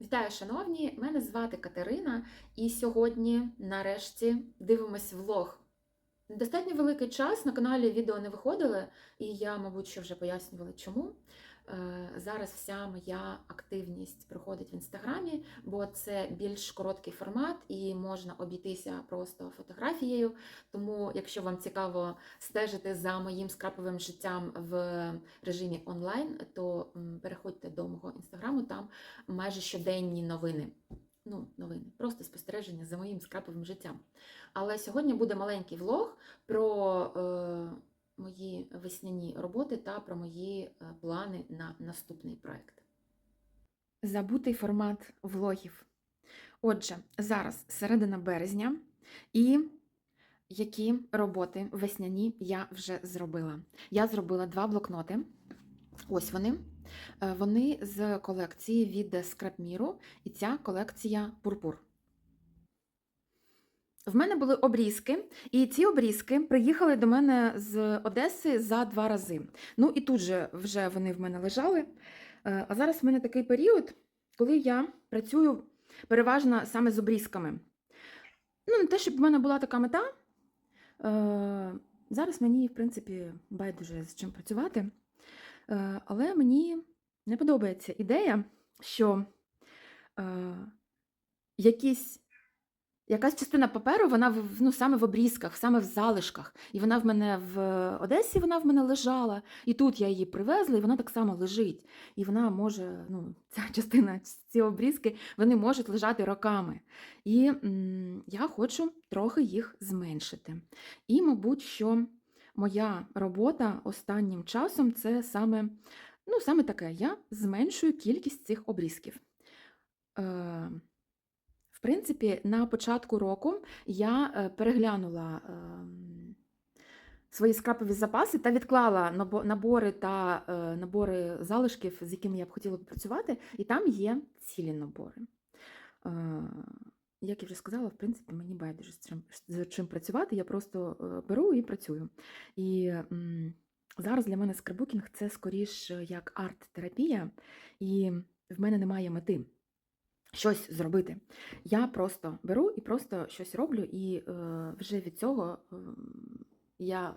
Вітаю, шановні! Мене звати Катерина, і сьогодні, нарешті, дивимось влог. Достатньо великий час на каналі відео не виходили, і я, мабуть, що вже пояснювала, чому. Е, Зараз вся моя активність проходить в інстаграмі, бо це більш короткий формат і можна обійтися просто фотографією. Тому, якщо вам цікаво стежити за моїм скраповим життям в режимі онлайн, то переходьте до мого інстаграму, там майже щоденні новини. Ну, новини, просто спостереження за моїм скраповим життям. Але сьогодні буде маленький влог про е, мої весняні роботи та про мої е, плани на наступний проект. Забутий формат влогів. Отже, зараз середина березня, і які роботи весняні я вже зробила. Я зробила два блокноти. Ось вони. Е, Вони з колекції від Скрапміру, і ця колекція Пурпур. В мене були обрізки, і ці обрізки приїхали до мене з Одеси за два рази. Ну і тут же вже вони в мене лежали. Е, А зараз в мене такий період, коли я працюю переважно саме з обрізками. Ну, не те, щоб в мене була така мета. Е, Зараз мені, в принципі, байдуже з чим працювати. Е, Але мені не подобається ідея, що якісь, якась частина паперу, вона ну, саме в обрізках, саме в залишках. І вона в мене в Одесі вона в мене лежала, і тут я її привезла, і вона так само лежить. І вона може, ну, ця частина, ці обрізки, вони можуть лежати роками. І м, я хочу трохи їх зменшити. І, мабуть, що моя робота останнім часом це саме, ну, саме таке. Я зменшую кількість цих обрізків. Е, в принципі, на початку року я е, переглянула ем, свої скрапові запаси та відклала набори та е, набори залишків, з якими я б хотіла працювати, і там є цілі набори. Е, Як я вже сказала, в принципі, мені байдуже з чим, працювати. Я просто беру і працюю. І зараз для мене скрабукінг це скоріш як арт-терапія, і в мене немає мети щось зробити. Я просто беру і просто щось роблю, і е, вже від цього ем, я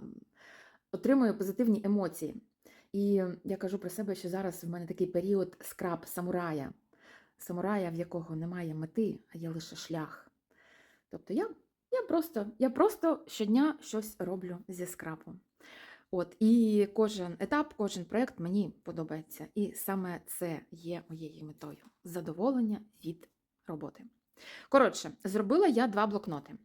отримую позитивні емоції. І я кажу про себе, що зараз в мене такий період скраб самурая, самурая, в якого немає мети, а є лише шлях. Тобто я, я, просто, я просто щодня щось роблю зі скрабом. От, і кожен етап, кожен проєкт мені подобається. І саме це є моєю метою задоволення від роботи. Коротше, зробила я два блокноти.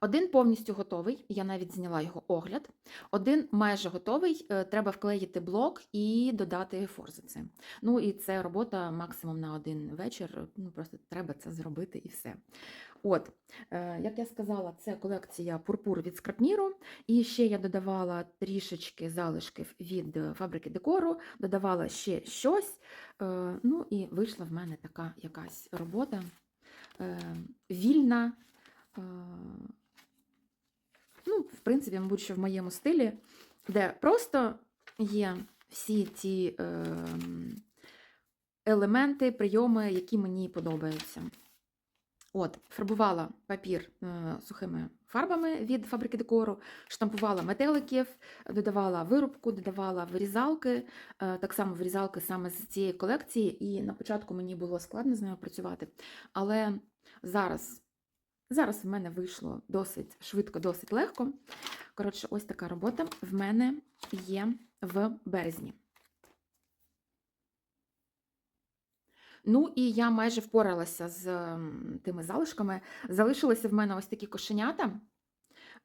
Один повністю готовий, я навіть зняла його огляд. Один майже готовий, е, треба вклеїти блок і додати форзиці. Ну і це робота максимум на один вечір. Ну просто треба це зробити і все. От, е, як я сказала, це колекція пурпур від скрапміру. І ще я додавала трішечки залишків від е, фабрики декору, додавала ще щось. Е, Ну і вийшла в мене така якась робота вільна. Ну, в принципі, мабуть, що в моєму стилі, де просто є всі ті е, елементи, прийоми, які мені подобаються. От, фарбувала папір е, сухими фарбами від фабрики декору, штампувала метеликів, додавала вирубку, додавала вирізалки, е, так само вирізалки саме з цієї колекції, і на початку мені було складно з нею працювати. Але зараз, зараз в мене вийшло досить швидко, досить легко. Коротше, ось така робота в мене є в березні. Ну і я майже впоралася з тими залишками. Залишилися в мене ось такі кошенята.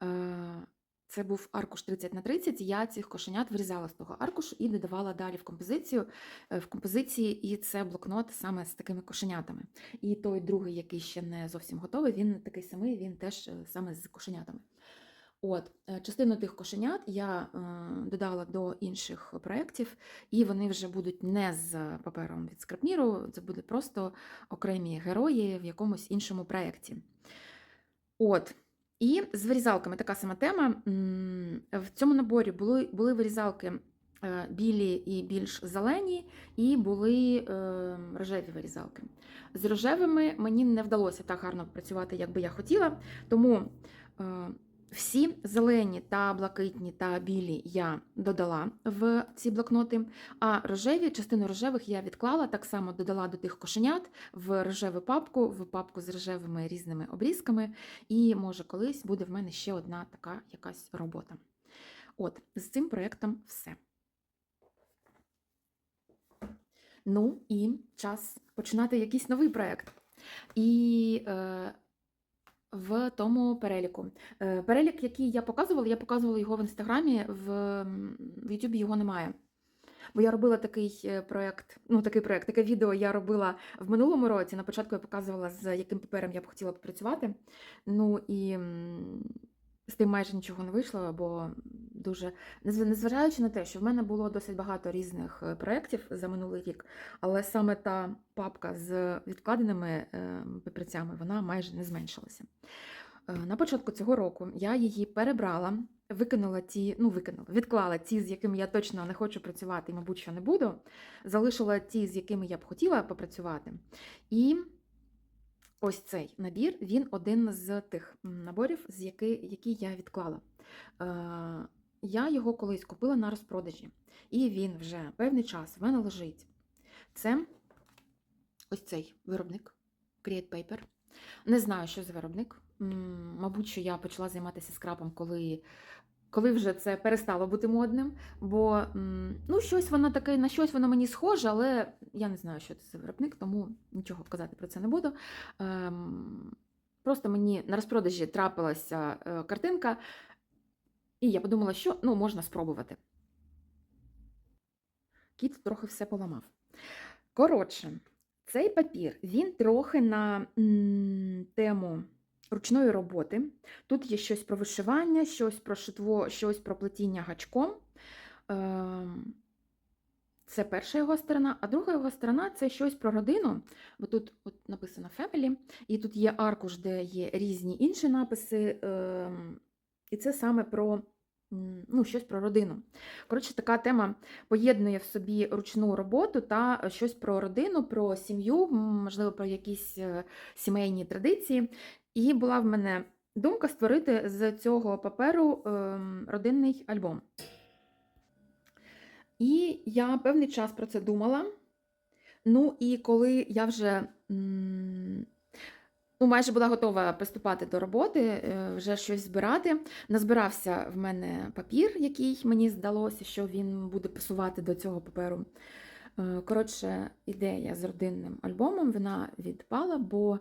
Е, Це був аркуш 30 на 30. Я цих кошенят вирізала з того аркушу і додавала далі в композицію. Е, В композиції, і це блокнот саме з такими кошенятами. І той другий, який ще не зовсім готовий, він такий самий, він теж е, саме з кошенятами. От, е, частину тих кошенят я е, додала до інших проєктів, і вони вже будуть не з папером від скрапміру, це буде просто окремі герої в якомусь іншому проєкті. От. І з вирізалками така сама тема. В цьому наборі були, були вирізалки е, білі і більш зелені, і були е, рожеві вирізалки. З рожевими мені не вдалося так гарно працювати, як би я хотіла, тому е, всі зелені та блакитні та білі я додала в ці блокноти, а рожеві, частину рожевих я відклала, так само додала до тих кошенят в рожеву папку, в папку з рожевими різними обрізками, і може колись буде в мене ще одна така якась робота. От, з цим проєктом все. Ну і час починати якийсь новий проєкт. І е, в тому переліку. Е, перелік, який я показувала, я показувала його в інстаграмі, в, Ютубі його немає. Бо я робила такий проект, проєкт, ну такий проєкт, таке відео я робила в минулому році. На початку я показувала, з яким папером я б хотіла попрацювати. Ну і з тим майже нічого не вийшло, бо дуже незв- незважаючи на те, що в мене було досить багато різних е, проєктів за минулий рік, але саме та папка з відкладеними е, папірцями вона майже не зменшилася. Е, На початку цього року я її перебрала, викинула ті, ну викинула, відклала ті, з якими я точно не хочу працювати і, мабуть, що не буду. Залишила ті, з якими я б хотіла попрацювати. І ось цей набір він один з тих наборів, з які, які я відклала. Е, Я його колись купила на розпродажі, і він вже певний час в мене лежить. Це ось цей виробник Create Paper. Не знаю, що за виробник. Мабуть, що я почала займатися скрапом, коли, коли вже це перестало бути модним. Бо ну, щось воно таке, на щось воно мені схоже, але я не знаю, що це за виробник, тому нічого казати про це не буду. Ем, Просто мені на розпродажі трапилася е, картинка, і я подумала, що ну, можна спробувати. Кіт трохи все поламав. Коротше, цей папір він трохи на м, тему ручної роботи. Тут є щось про вишивання, щось про шитво, щось про плетіння гачком. Ем, Це перша його сторона, а друга його сторона це щось про родину, бо тут от написано Family, і тут є аркуш, де є різні інші написи. ем, І це саме про ну, щось про родину. Коротше, така тема поєднує в собі ручну роботу та щось про родину, про сім'ю, можливо, про якісь е, сімейні традиції. І була в мене думка створити з цього паперу ем, родинний альбом. І я певний час про це думала. Ну, і коли я вже ну, майже була готова приступати до роботи, е, вже щось збирати, назбирався в мене папір, який мені здалося, що він буде пасувати до цього паперу. Е, Коротше, ідея з родинним альбомом вона відпала, бо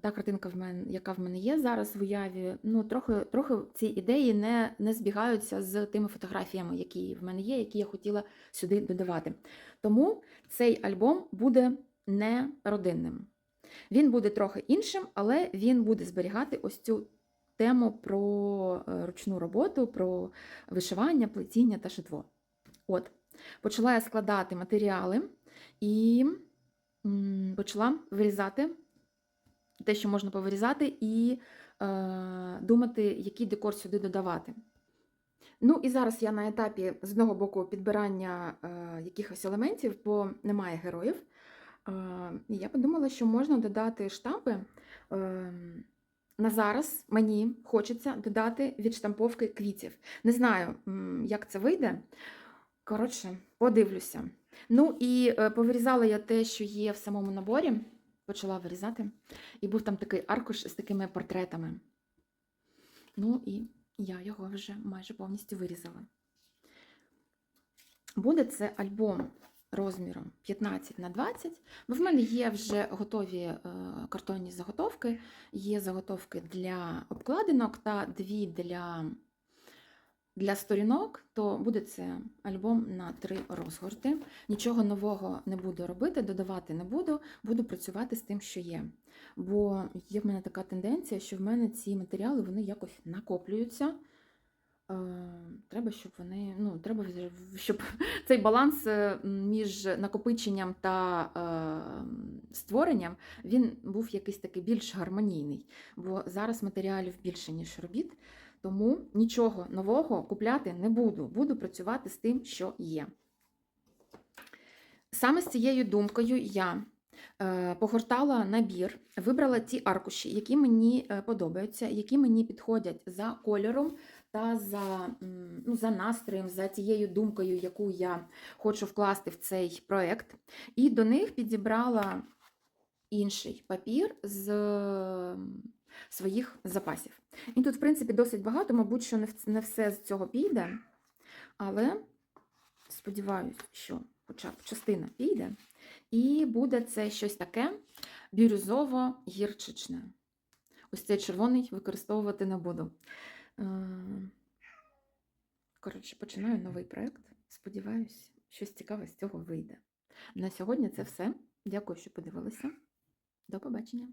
та картинка, в мене, яка в мене є зараз в уяві, ну, трохи, трохи ці ідеї не, не збігаються з тими фотографіями, які в мене є, які я хотіла сюди додавати. Тому цей альбом буде не родинним. Він буде трохи іншим, але він буде зберігати ось цю тему про е, ручну роботу, про вишивання, плетіння та шитво. От, почала я складати матеріали і почала вирізати те, що можна повирізати, і е, думати, який декор сюди додавати. Ну і зараз я на етапі з одного боку підбирання е, якихось елементів, бо немає героїв. Е, я подумала, що можна додати штампи. Е, на зараз мені хочеться додати відштамповки квітів. Не знаю, як це вийде. Коротше, подивлюся. Ну і е, повирізала я те, що є в самому наборі. Почала вирізати. І був там такий аркуш з такими портретами. Ну і я його вже майже повністю вирізала. Буде це альбом розміром 15 на 20, бо в мене є вже готові е, картонні заготовки, є заготовки для обкладинок та дві для, для сторінок, то буде це альбом на три розгорти. Нічого нового не буду робити, додавати не буду, буду працювати з тим, що є. Бо є в мене така тенденція, що в мене ці матеріали вони якось накоплюються. Е, Треба, щоб вони, ну, треба, щоб цей баланс е, між накопиченням та е, створенням він був якийсь такий більш гармонійний. Бо зараз матеріалів більше, ніж робіт. Тому нічого нового купляти не буду. Буду працювати з тим, що є. Саме з цією думкою я е, погортала набір, вибрала ті аркуші, які мені е, подобаються, які мені підходять за кольором та за, ну, за настроєм, за тією думкою, яку я хочу вкласти в цей проект. І до них підібрала інший папір з своїх запасів. І тут, в принципі, досить багато, мабуть, що не все з цього піде, але сподіваюся, що хоча б частина піде. І буде це щось таке бірюзово-гірчичне. Ось цей червоний використовувати не буду. Е, Коротше, починаю новий проєкт. Сподіваюсь, щось цікаве з цього вийде. На сьогодні це все. Дякую, що подивилися. До побачення.